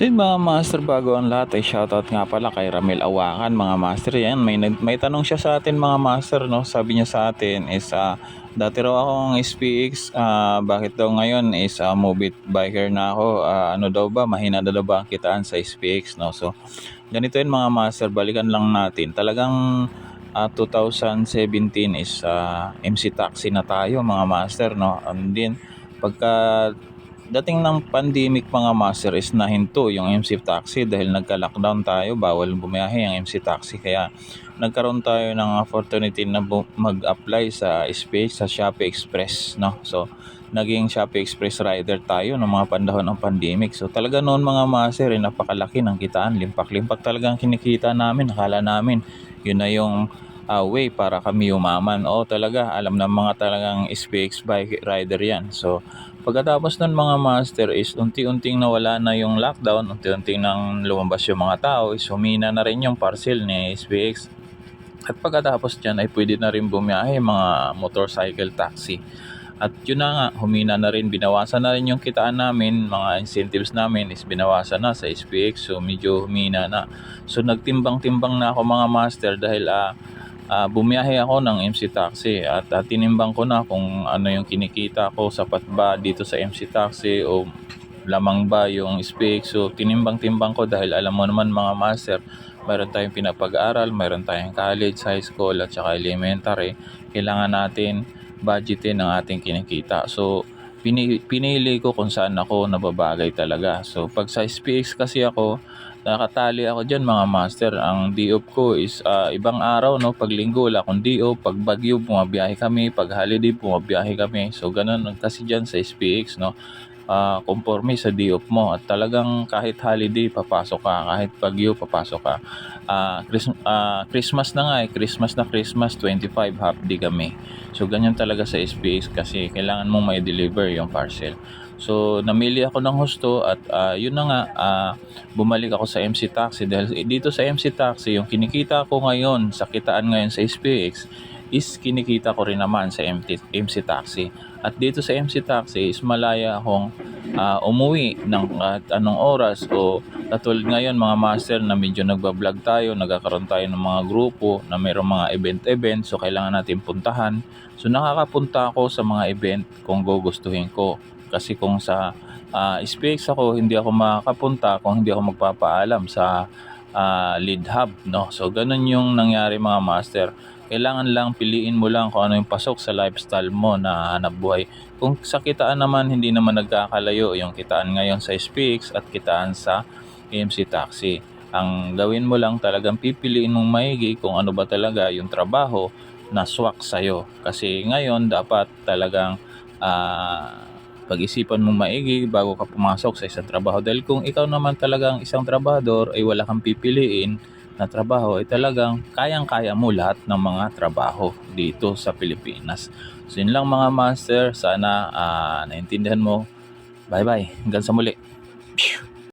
So yun mga master bago ang lahat ay shoutout nga pala kay Ramel Awakan mga master. Yan may, may tanong siya sa atin mga master no? Sabi niya sa atin is ah, dati raw akong SPX ah, bakit daw ngayon is uh, mobile biker na ako? Ah, ano daw ba? Mahina na daw ba ang kitaan sa SPX no? So ganito yun mga master balikan lang natin. Talagang ah, 2017 is ah, MC Taxi na tayo mga master no? And then pagka dating ng pandemic mga master is nahinto yung MC Taxi dahil nagka-lockdown tayo, bawal bumiyahe ang MC Taxi kaya nagkaroon tayo ng opportunity na mag-apply sa SPX sa Shopee Express no. So naging Shopee Express rider tayo ng mga pandahon ng pandemic. So talaga noon mga master, eh, napakalaki ng kitaan, limpak-limpak talaga ang kinikita namin, akala namin yun na yung ah, way para kami umaman. O talaga, alam ng mga talagang SPX bike rider yan. So Pagkatapos nun mga master is unti-unting nawala na yung lockdown, unti-unting nang lumabas yung mga tao, is humina na rin yung parcel ni SPX. At pagkatapos dyan ay pwede na rin bumiyahe mga motorcycle taxi. At yun na nga, humina na rin, binawasan na rin yung kitaan namin, mga incentives namin is binawasan na sa SPX, so medyo humina na. So nagtimbang-timbang na ako mga master dahil ah, ah, bumiyahe ako ng MC Taxi at ah, tinimbang ko na kung ano yung kinikita ko, sapat ba dito sa MC Taxi o lamang ba yung SPX. So tinimbang-timbang ko dahil alam mo naman mga master, mayroon tayong pinapag-aral, mayroon tayong college, high school at saka elementary. Kailangan natin budgetin ang ating kinikita. So pini- pinili ko kung saan ako nababagay talaga. So pag sa SPX kasi ako, nakatali ako dyan mga master. Ang DOP ko is ah, ibang araw, no? Pag linggo, wala akong DOP. Pag bagyo, bumabiyahe kami. Pag holiday, bumabiyahe kami. So, ganun kasi dyan sa SPX, no? Ah, conforme sa DOP mo. At talagang kahit holiday, papasok ka. Kahit bagyo, papasok ka. Ah, Chris- ah, Christmas na nga eh. Christmas na Christmas, 25 half day kami. So, ganyan talaga sa SPX kasi kailangan mong may deliver yung parcel. So, namili ako ng husto at ah, yun na nga, ah, bumalik ako sa MC Taxi dahil dito sa MC Taxi, yung kinikita ko ngayon sa kitaan ngayon sa SPX is kinikita ko rin naman sa MT, MC Taxi. At dito sa MC Taxi is malaya akong ah, umuwi ng kahit anong oras o katulad ngayon mga master na medyo nagbablog tayo, nagkakaroon tayo ng mga grupo na mayroong mga event-event so kailangan natin puntahan. So nakakapunta ako sa mga event kung gugustuhin ko. Kasi kung sa ah, SPX ako, hindi ako makakapunta kung hindi ako magpapaalam sa ah, lead hub. No? So ganun yung nangyari mga master. Kailangan lang piliin mo lang kung ano yung pasok sa lifestyle mo na hanap buhay. Kung sa kitaan naman, hindi naman nagkakalayo yung kitaan ngayon sa SPX at kitaan sa AMC Taxi. Ang gawin mo lang talagang pipiliin mong maigi kung ano ba talaga yung trabaho na swak sa'yo. Kasi ngayon dapat talagang ah, pag-isipan mong maigi bago ka pumasok sa isang trabaho. Dahil kung ikaw naman talagang isang trabahador ay wala kang pipiliin na trabaho ay talagang kayang-kaya mo lahat ng mga trabaho dito sa Pilipinas. So yun lang mga master, sana ah, naintindihan mo. Bye-bye. Hanggang sa muli.